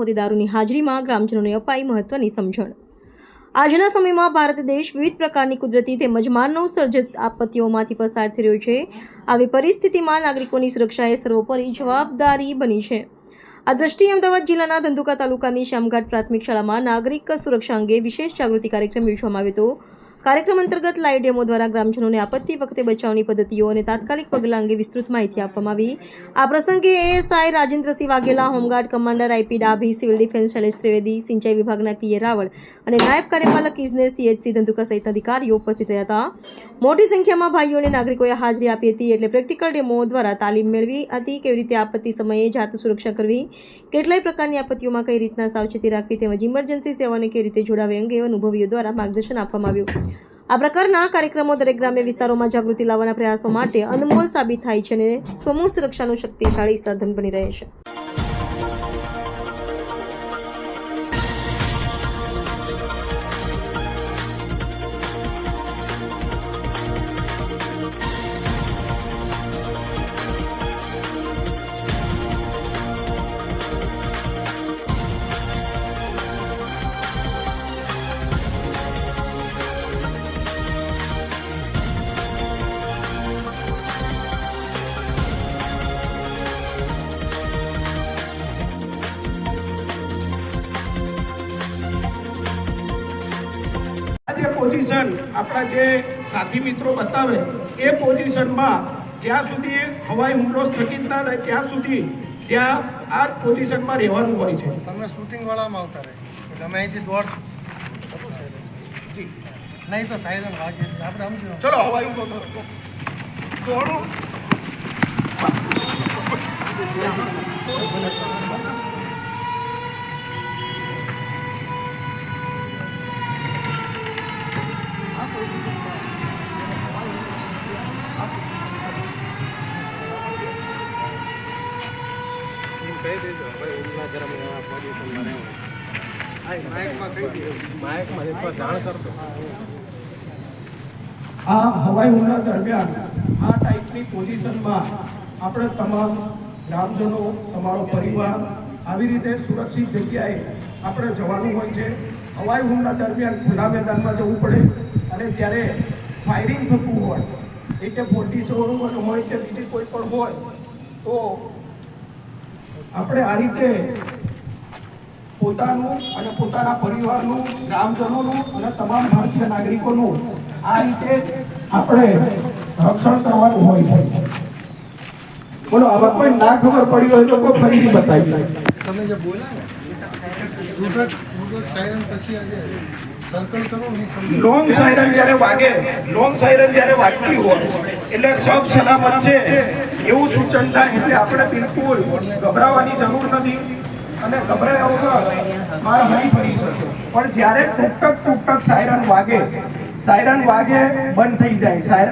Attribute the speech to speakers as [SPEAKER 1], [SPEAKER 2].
[SPEAKER 1] હોદ્દેદારોની હાજરીમાં ગ્રામજનોને અપાઈ મહત્વની સમજણ. આજના સમયમાં ભારત દેશ વિવિધ પ્રકારની કુદરતી તેમજ માનવ સર્જિત આપત્તિઓમાંથી પસાર થઈ રહ્યો છે. આવી પરિસ્થિતિમાં નાગરિકોની સુરક્ષા એ સર્વોપરી જવાબદારી બની છે. આ દ્રષ્ટિએ અમદાવાદ જિલ્લાના ધંધુકા તાલુકાની શ્યામઘાટ પ્રાથમિક શાળામાં નાગરિક સુરક્ષા અંગે વિશેષ જાગૃતિ કાર્યક્રમ યોજવામાં આવ્યો હતો. કાર્યક્રમ અંતર્ગત લાઈવ ડેમો દ્વારા ગ્રામજનોને આપત્તિ વખતે બચાવની પદ્ધતિઓ અને તાત્કાલિક પગલાં અંગે વિસ્તૃત માહિતી આપવામાં આવી. આ પ્રસંગે ASI Rajendrasinh Vaghela, home guard commander IP Dabhi, civil defence Shailesh Trivedi, સિંચાઈ વિભાગના પીએ રાવળ અને નાયબ કાર્યપાલક ઇજનેર સીએચસી ધંધુકા સહિત અધિકારીઓ ઉપસ્થિત રહ્યા હતા. મોટી સંખ્યામાં ભાઈઓ અને નાગરિકોએ હાજરી આપી હતી એટલે પ્રેક્ટિકલ ડેમો દ્વારા તાલીમ મેળવી હતી, કેવી રીતે આપત્તિ સમયે જાત સુરક્ષા કરવી, કેટલાય પ્રકારની આપત્તિઓમાં કઈ રીતના સાવચેતી રાખવી તેમજ ઇમરજન્સી સેવાને કેવી રીતે જોડાવી અંગે અનુભવીઓ દ્વારા માર્ગદર્શન આપવામાં આવ્યું. આ પ્રકારના કાર્યક્રમો દરેક ગ્રામ્ય વિસ્તારોમાં જાગૃતિ લાવવાના પ્રયાસો માટે અનમોલ સાબિત થાય છે અને સમૂહ સુરક્ષાનું શક્તિશાળી સાધન બની રહે છે.
[SPEAKER 2] જે પોઝિશન આપણા જે સાથી મિત્રો બતાવે એ પોઝિશનમાં જ્યાં સુધી હવાઈ હુમલો સ્થગિત ના થાય ત્યાં સુધી ત્યાં આ પોઝિશનમાં રહેવાનું હોય છે.
[SPEAKER 3] તમે શૂટિંગવાળામાં આવતા રહે. તમે અહીંથી દોડશો નહીં તો સાયરન વાગે આપણે સમજો
[SPEAKER 2] ચલો હવાઈ હુમલો. દોડો.
[SPEAKER 3] કહી દેજો. ભાઈ ઉમલા દરમિયાન પોઝિશનમાં રહેવું માઇકમાં કહી દેજો માઇકમાં એકવાર જાણ કરતો
[SPEAKER 2] આ હવાઈ હુમલા દરમિયાન આ ટાઈપની પોઝિશનમાં આપણે તમામ ગ્રામજનો તમારો પરિવાર આવી રીતે સુરક્ષિત જગ્યાએ આપણે જવાનું હોય છે. હવાઈ હુમલા દરમિયાન ખુલ્લા મેદાનમાં જવું પડે અને જ્યારે ફાયરિંગ થતું હોય એ કે ફોર્ટી સેવન હોય કે બીજી કોઈ પણ હોય તો આપણે આ રીતે પોતાનું અને પોતાના પરિવારનું, ગ્રામજનોનું અને તમામ ભારતીય નાગરિકોનું આ રીતે આપણે રક્ષણ કરવાનું હોય છે. બોલો આવા કોઈ ના ખબર પડી હોય તો કોઈ ફરીથી બતાવી
[SPEAKER 3] તમે જે બોલ્યા ને પછી
[SPEAKER 2] લોંગ સાયરન જ્યારે વાગે લોંગ સાયરન જ્યારે વાગતી હોય, એટલે સબ સલામત છે એવું સૂચન થાય એટલે આપણે બિલકુલ ગભરાવાની જરૂર નથી. અને ગભરાયા વગર માર હરી ફરી શકે. પણ જ્યારે તૂટક તૂટક સાયરન વાગે સાયરન વાગે બંધ થઈ જાય સાયરન